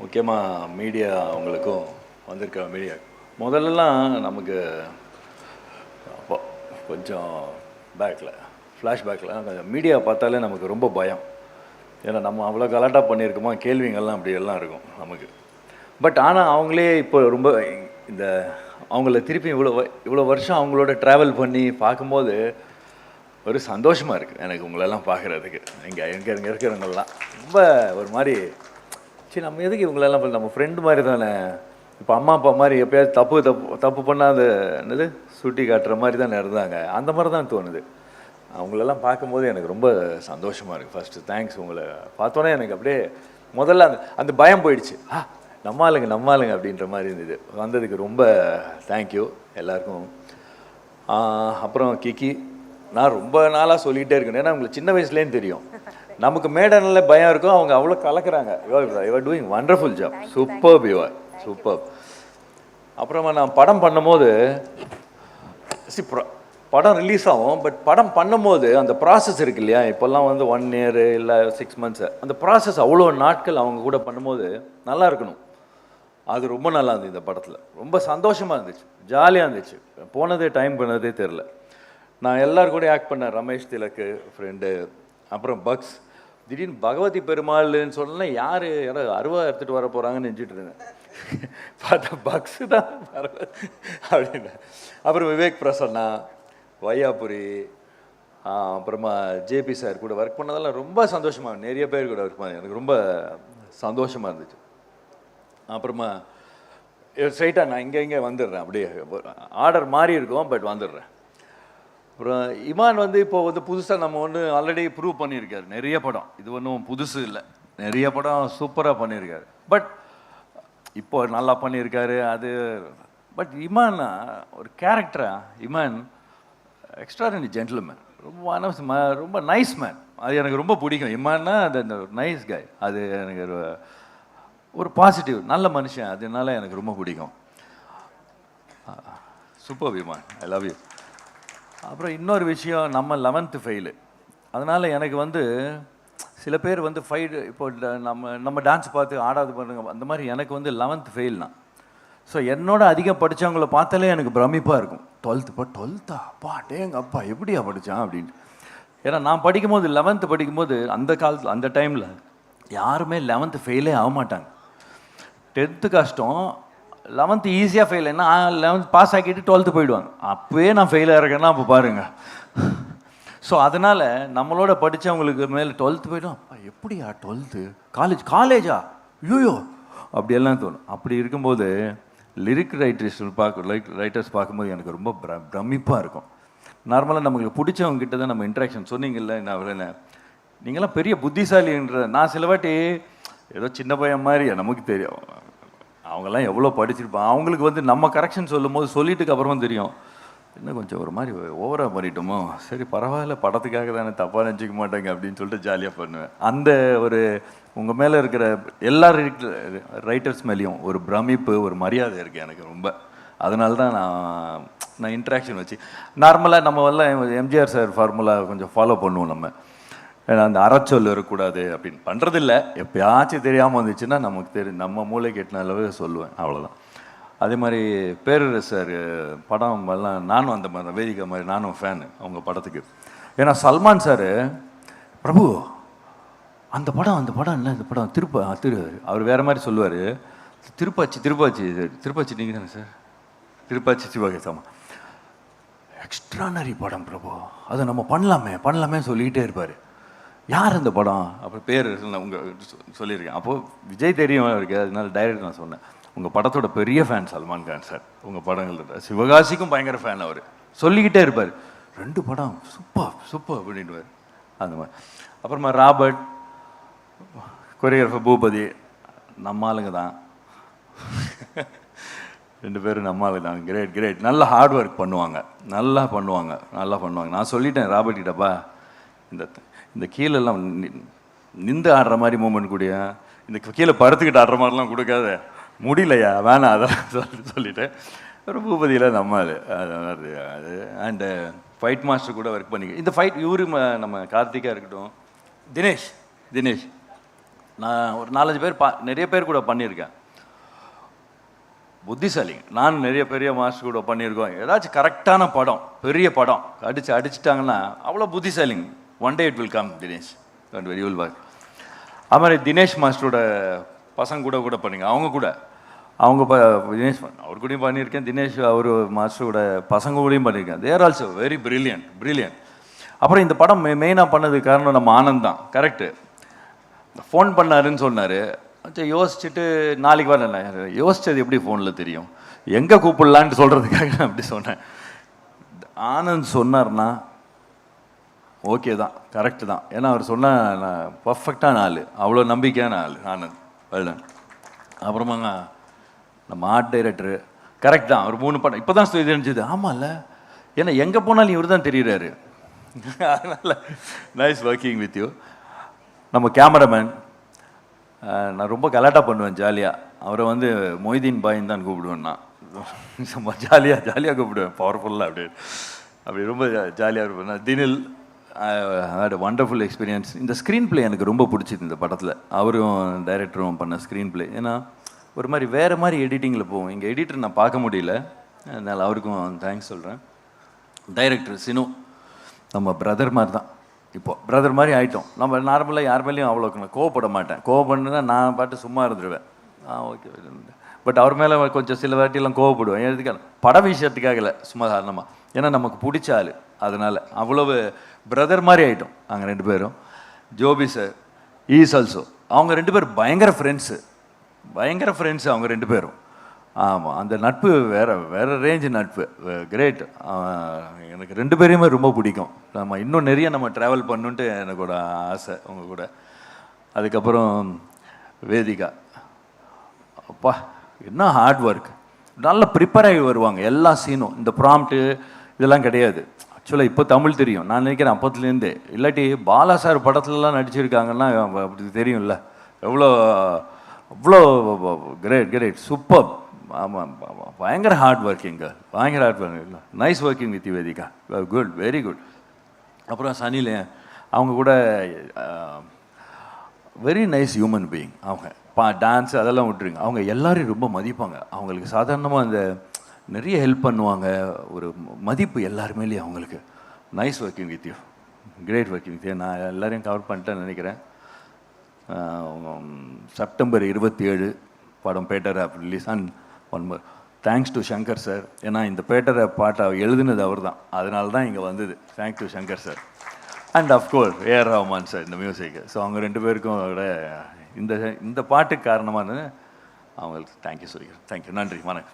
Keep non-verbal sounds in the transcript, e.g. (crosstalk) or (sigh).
முக்கியமாக மீடியா அவங்களுக்கும் வந்திருக்க மீடியா முதல்லலாம் நமக்கு அப்போ கொஞ்சம் பேக்கில் ஃப்ளாஷ்பேக்கில் கொஞ்சம் மீடியா பார்த்தாலே நமக்கு ரொம்ப பயம். ஏன்னா நம்ம அவ்வளோ கலாட்டாக பண்ணியிருக்கோமா? கேள்விங்கள்லாம் அப்படி எல்லாம் இருக்கும் நமக்கு. பட் ஆனால் அவங்களே இப்போ ரொம்ப இந்த அவங்கள திருப்பி இவ்வளோ வ- இவ்வளோ வருஷம் அவங்களோட ட்ராவல் பண்ணி பார்க்கும்போது ஒரு சந்தோஷமாக இருக்குது எனக்கு உங்களெல்லாம் பார்க்குறதுக்கு. இங்கே எங்கே இங்கே இருக்கிறவங்கெல்லாம் ரொம்ப ஒரு மாதிரி சரி நம்ம எதுக்கு இவங்களெல்லாம் நம்ம ஃப்ரெண்டு மாதிரி தானே. இப்போ அம்மா அப்பா மாதிரி எப்பயாவது தப்பு தப்பு தப்பு பண்ணால் அது என்னது? சுட்டி காட்டுற மாதிரி தானே இருந்தாங்க. அந்த மாதிரி தான் தோணுது. அவங்களெல்லாம் பார்க்கும்போது எனக்கு ரொம்ப சந்தோஷமாக இருக்குது ஃபஸ்ட்டு தேங்க்ஸ் உங்களை பார்த்தோன்னே எனக்கு அப்படியே முதல்ல அந்த அந்த பயம் போயிடுச்சு. ஆ நம்ம ஆளுங்க நம்ம ஆளுங்க அப்படின்ற மாதிரி இருந்தது. வந்ததுக்கு ரொம்ப தேங்க்யூ எல்லாருக்கும். அப்புறம் கிக்கி நான் ரொம்ப நாளாக சொல்லிகிட்டே இருக்கேன். ஏன்னா உங்களுக்கு சின்ன வயசுலேருந்து தெரியும். நமக்கு மேடனில் பயம் இருக்கும் அவங்க அவ்வளோ கலக்குறாங்க. Your doing wonderful job super your super அப்புறமா நான் படம் பண்ணும்போது pro- படம் ரிலீஸ் ஆகும் பட் படம் பண்ணும்போது அந்த ப்ராசஸ் இருக்கு இல்லையா? இப்போல்லாம் வந்து ஒன் இயர் இல்லை சிக்ஸ் மந்த்ஸ் அந்த ப்ராசஸ் அவ்வளோ நாட்கள் அவங்க கூட பண்ணும்போது நல்லா இருக்கணும். அது ரொம்ப நல்லா இருந்தது இந்த படத்தில். ரொம்ப சந்தோஷமாக இருந்துச்சு. ஜாலியாக இருந்துச்சு. போனதே டைம் பண்ணதே தெரில நான் எல்லாரும் கூட ஆக்ட் பண்ணேன். ரமேஷ் திலக்கு ஃப்ரெண்டு அப்புறம் பக்ஸ். திடீர்னு பகவதி பெருமாள்னு சொன்னால் யார்? யாரோ அருவா எடுத்துகிட்டு வர போகிறாங்கன்னு நினச்சிட்டு இருந்தேன். பார்த்தா பக்ஸு தான் அப்படின்னா அப்படின்னு. அப்புறம் விவேக் பிரசன்னா வையாபுரி அப்புறமா ஜேபி சார் கூட ஒர்க் பண்ணதெல்லாம் ரொம்ப சந்தோஷமாக நிறைய பேர் கூட ஒர்க் பண்ணேன் எனக்கு ரொம்ப சந்தோஷமாக இருந்துச்சு. அப்புறமா ஸ்ட்ரைட்டாக நான் இங்கே இங்கே வந்துடுறேன். அப்படியே ஆர்டர் மாறி இருக்கும் பட் வந்துடுறேன். அப்புறம் இமான் வந்து இப்போ வந்து புதுசாக நம்ம ஒன்று ஆல்ரெடி ப்ரூவ் பண்ணியிருக்காரு. நிறைய படம். இது ஒன்றும் புதுசு இல்லை. நிறைய படம் சூப்பராக பண்ணியிருக்காரு. பட் இப்போ நல்லா பண்ணியிருக்காரு அது பட் இமான் ஒரு கேரக்டரா இமான் எக்ஸ்ட்ராடனரி ஜென்டில்மேன் ரொம்ப ம- ரொம்ப நைஸ் மேன் அது எனக்கு ரொம்ப பிடிக்கும். இமான்னா அந்த நைஸ் கை அது எனக்கு ஒரு ஒரு பாசிட்டிவ் நல்ல மனுஷன். அதனால எனக்கு ரொம்ப பிடிக்கும். சூப்பர் விமான் ஐ லவ் யூ அப்புறம் இன்னொரு விஷயம் நம்ம லெவன்த்து ஃபெயிலு அதனால் எனக்கு வந்து சில பேர் வந்து ஃபைட் இப்போ ட- நம்ம நம்ம டான்ஸ் பார்த்து ஆடாது பண்ணுங்க அந்த மாதிரி எனக்கு வந்து லெவன்த் ஃபெயில் தான் ஸோ என்னோட அதிகம் படித்தவங்கள பார்த்தாலே எனக்கு பிரமிப்பாக இருக்கும். டுவெல்த்து இப்போ டுவெல்த்தா அப்பா டேங்க அப்பா எப்படியா படித்தான் அப்படின்ட்டு. ஏன்னா நான் படிக்கும்போது லெவன்த்து படிக்கும்போது அந்த காலத்தில் அந்த டைமில் யாருமே லெவன்த்து ஃபெயிலே ஆக மாட்டாங்க டென்த்து கஷ்டம் லெவன்த்து ஈஸியாக ஃபெயில் என்ன லெவன்த் பாஸ் ஆக்கிட்டு டுவெல்த்து போயிடுவாங்க. அப்போவே நான் ஃபெயில் ஆகிறேன்னா அப்போ பாருங்கள் ஸோ அதனால் நம்மளோட படித்தவங்களுக்கு மேலே டுவெல்த்து போய்டும். அப்பா எப்படியா டுவெல்த்து காலேஜ் காலேஜா ஐயோ அப்படியெல்லாம் தோணும். அப்படி இருக்கும்போது லிரிக் ரைட்டர்ஸ் பார்க்க லைக் ரைட்டர்ஸ் பார்க்கும்போது எனக்கு ரொம்ப பிர பிரமிப்பாக இருக்கும். நார்மலாக நமக்கு பிடிச்சவங்க கிட்ட தான் நம்ம இன்ட்ராக்ஷன் சொன்னீங்கல்ல நான் அவரை நீங்களாம் பெரிய புத்திசாலின்ற நான் சில வாட்டி ஏதோ சின்ன பையன் மாதிரி நமக்கு தெரியும். அவங்கெல்லாம் எவ்வளோ படிச்சிருப்பாங்க. அவங்களுக்கு வந்து நம்ம கரெக்ஷன் சொல்லும் போது சொல்லிட்டுக்கு அப்புறமா தெரியும். இன்னும் கொஞ்சம் ஒரு மாதிரி ஓவராக பண்ணிட்டோமோ. சரி பரவாயில்ல படத்துக்காக தானே தப்பாக நினச்சிக்க மாட்டாங்க அப்படின்னு சொல்லிட்டு ஜாலியாக பண்ணுவேன். அந்த ஒரு உங்கள் மேலே இருக்கிற எல்லா ரைட்டர்ஸ் மேலேயும் ஒரு பிரமிப்பு ஒரு மரியாதை இருக்குது எனக்கு ரொம்ப. அதனால தான் நான் நான் இன்ட்ராக்ஷன் வச்சு நார்மலாக நம்ம எல்லாம் எம்ஜிஆர் சார் ஃபார்முலா கொஞ்சம் ஃபாலோ பண்ணுவோம் நம்ம. ஏன்னா அந்த அறச்சொல் இருக்கக்கூடாது அப்படின்னு. பண்ணுறதில்ல எப்பயாச்சும் தெரியாமல் வந்துச்சுன்னா நமக்கு தெரியும் நம்ம மூளைக்கு எட்டின அளவு சொல்லுவேன். அவ்வளோதான் அதே மாதிரி பேரரசர் சார் படம் எல்லாம் நானும் அந்த மாதிரி தான், மாதிரி நானும் ஃபேனு அவங்க படத்துக்கு. ஏன்னா சல்மான் சார் பிரபு அந்த படம் அந்த படம் இல்லை இந்த படம்? திருப்ப திரு அவர் வேறு மாதிரி சொல்லுவார். திருப்பாச்சி திருப்பாச்சி திருப்பாச்சி நீங்கள் தானே சார்? திருப்பாச்சி சிவகேசாமா எக்ஸ்ட்ரானரி படம் பிரபு. அதை நம்ம பண்ணலாமே பண்ணலாமே சொல்லிக்கிட்டே இருப்பார். யார் அந்த படம்? அப்புறம் பேர் உங்கள் சொல்லியிருக்கேன். அப்போது விஜய் தெரியும் அவருக்கு அதனால டைரக்ட் நான் சொன்னேன். உங்கள் படத்தோட பெரிய ஃபேன் சல்மான் கான் சார் உங்கள் படங்கள் சிவகாசிக்கும் பயங்கர ஃபேன் அவர். சொல்லிக்கிட்டே இருப்பார். ரெண்டு படம் சூப்பர் சூப்பர் அப்படின்வார் அந்த மாதிரி. அப்புறமா ராபர்ட் கொரியோகிராஃபர் பூபதி நம்ம ஆளுங்க தான். ரெண்டு பேரும் நம்ம ஆளுங்க தான். கிரேட் கிரேட் நல்ல ஹார்ட் ஒர்க் பண்ணுவாங்க. நல்லா பண்ணுவாங்க. நல்லா பண்ணுவாங்க. நான் சொல்லிட்டேன் ராபர்ட் கிட்டப்பா இந்த இந்த கீழெல்லாம் நி- நிந்து ஆடுற மாதிரி மூமெண்ட் கூடிய இந்த கீழே படுத்துக்கிட்டு ஆடுற மாதிரிலாம் கொடுக்காத. முடியலையா? வேணாம் அதெல்லாம் (laughs) சொல்லி சொல்லிட்டேன் ஒரு பூபதியில் நம்ம அது அது அது அண்டு ஃபைட் மாஸ்டர் கூட ஒர்க் பண்ணிக்க இந்த ஃபைட் இவரு நம்ம கார்த்திகாக இருக்கட்டும். தினேஷ் தினேஷ். நான் ஒரு நாலஞ்சு பேர் பா நிறைய பேர் கூட பண்ணியிருக்கேன். புத்திசாலிங்க நான் நிறைய பெரிய மாஸ்டர் கூட பண்ணியிருக்கோம். ஏதாச்சும் கரெக்டான படம் பெரிய படம் அடித்து அடிச்சிட்டாங்கன்னா அவ்வளோ புத்திசாலிங்க. One day it will come Dinesh don't very will bye அது மாதிரி தினேஷ் மாஸ்டரோட பசங்க கூட கூட பண்ணுங்க. அவங்க கூட. அவங்க ப தினேஷ் அவர் கூடயும் பண்ணியிருக்கேன். தினேஷ் அவர் மாஸ்டரோட பசங்க கூடயும் பண்ணியிருக்கேன். There also very brilliant brilliant அப்புறம் இந்த படம் மெ மெயினாக பண்ணதுக்கு காரணம் நம்ம ஆனந்த் தான். கரெக்டு ஃபோன் பண்ணாருன்னு சொன்னார். சரி யோசிச்சுட்டு நாளைக்கு வரேன் யோசிச்சது எப்படி ஃபோனில் தெரியும்? எங்கே கூப்பிடலான்ட்டு சொல்கிறதுக்காக நான் அப்படி சொன்னேன். ஆனந்த் சொன்னார்னா ஓகே தான் கரெக்டு தான். ஏன்னா அவர் சொன்ன நான் பர்ஃபெக்டான ஆள். அவ்வளோ நம்பிக்கையான ஆள் ஆனந்த் வருடன் அப்புறமாங்க நம்ம ஆர்ட் டைரக்டரு கரெக்ட் தான் அவர் மூணு படம். இப்போ தான் இது இருந்துச்சு. ஆமாம்ல ஏன்னா எங்கே போனாலும் இவர் தான் தெரிகிறாரு அதனால் நைஸ் ஒர்க்கிங் வித் யூ நம்ம கேமராமேன் நான் ரொம்ப கலாட்டாக பண்ணுவேன் ஜாலியாக அவரை வந்து மொய்தீன் பாயின் தான் கூப்பிடுவேன் நான். (laughs) ஜாலியாக ஜாலியாக கூப்பிடுவேன். பவர்ஃபுல்லாக அப்படி அப்படி ரொம்ப ஜாலியாக இருப்பேன். நான் தினில் ஹேட் வண்டர்ஃபுல் எக்ஸ்பீரியன்ஸ் இந்த ஸ்க்ரீன் பிளே எனக்கு ரொம்ப பிடிச்சிது இந்த படத்தில். அவரும் டைரக்டரும் பண்ண ஸ்க்ரீன் பிளே ஏன்னா ஒரு மாதிரி வேறு மாதிரி எடிட்டிங்கில் போவோம். இங்கே எடிட்டர் நான் பார்க்க முடியல. அதனால் அவருக்கும் தேங்க்ஸ் சொல்கிறேன் டைரக்டர் சினு நம்ம பிரதர் மாதிரி தான் இப்போ பிரதர் மாதிரி ஆகிட்டோம் நம்ம நார்மலாக யார் மேலேயும் அவ்வளோக்கு நான் கோவப்பட மாட்டேன். கோவப்படுனா நான் பாட்டு சும்மா இருந்துருவேன். ஆ ஓகே பட் அவர் மேலே கொஞ்சம் சில வாட்டியெல்லாம் கோவப்படுவேன். எதுக்காக? பட விஷயத்துக்காகல சும்மா சாதாரணமாக ஏன்னா நமக்கு பிடிச்ச ஆள். அதனால் அவ்வளவு பிரதர் மாதிரி ஆகிட்டோம் நாங்கள் ரெண்டு பேரும். ஜோபி சார் ஈஸ் ஆல்சோ அவங்க ரெண்டு பேரும் பயங்கர ஃப்ரெண்ட்ஸு பயங்கர ஃப்ரெண்ட்ஸு அவங்க ரெண்டு பேரும். ஆமாம் அந்த நட்பு வேறு வேறு ரேஞ்சு நட்பு. கிரேட் எனக்கு ரெண்டு பேரையுமே ரொம்ப பிடிக்கும். நம்ம இன்னும் நிறைய நம்ம ட்ராவல் பண்ணுன்ட்டு எனக்கு ஒரு ஆசை உங்கள் கூட. அதுக்கப்புறம் வேதிகா. அப்பா என்ன ஹார்ட் ஒர்க் நல்ல ப்ரிப்பேர் ஆகி வருவாங்க எல்லா சீனும் இந்த ப்ராம்ப்ட்டு இதெல்லாம் கிடையாது. ஆக்சுவலாக இப்போ தமிழ் தெரியும். நான் நினைக்கிறேன் அப்பத்துலேருந்தே. இல்லாட்டி பாலா சார் படத்துலலாம் நடிச்சிருக்காங்கன்னா அப்படி தெரியும்ல. எவ்வளோ அவ்வளோ கிரேட் கிரேட் சூப்பர் ஆமாம் பயங்கர ஹார்ட் ஒர்க்கிங்க பயங்கர hard working nice working with Vedika good very good அப்புறம் சனியில் அவங்க கூட வெரி நைஸ் ஹியூமன் பீயிங் அவங்க பா டான்ஸ் அதெல்லாம் விட்டுருங்க. அவங்க எல்லாரையும் ரொம்ப மதிப்பாங்க. அவங்களுக்கு சாதாரணமாக அந்த நிறைய ஹெல்ப் பண்ணுவாங்க. ஒரு மதிப்பு எல்லாருமேலேயும் அவங்களுக்கு? Nice working with you great working with you நான் எல்லாரையும் கவர் பண்ணிட்டேன்னு நினைக்கிறேன். செப்டம்பர் இருபத்தி ஏழு படம் பேட்டர் app release and one more thanks to Shankar sir ஏன்னா இந்த பேட்டர் ஆப் பாட்டை எழுதுனது அவர் தான் அதனால தான் இங்கே வந்தது. Thanks to Shankar sir and of course A R Rahman sir இந்த மியூசிக் ஸோ அவங்க ரெண்டு பேருக்கும் இந்த இந்த பாட்டுக்கு காரணமானது அவங்களுக்கு தேங்க்யூ சொல்லிக்கிறேன். தேங்க்யூ நன்றி. வணக்கம்.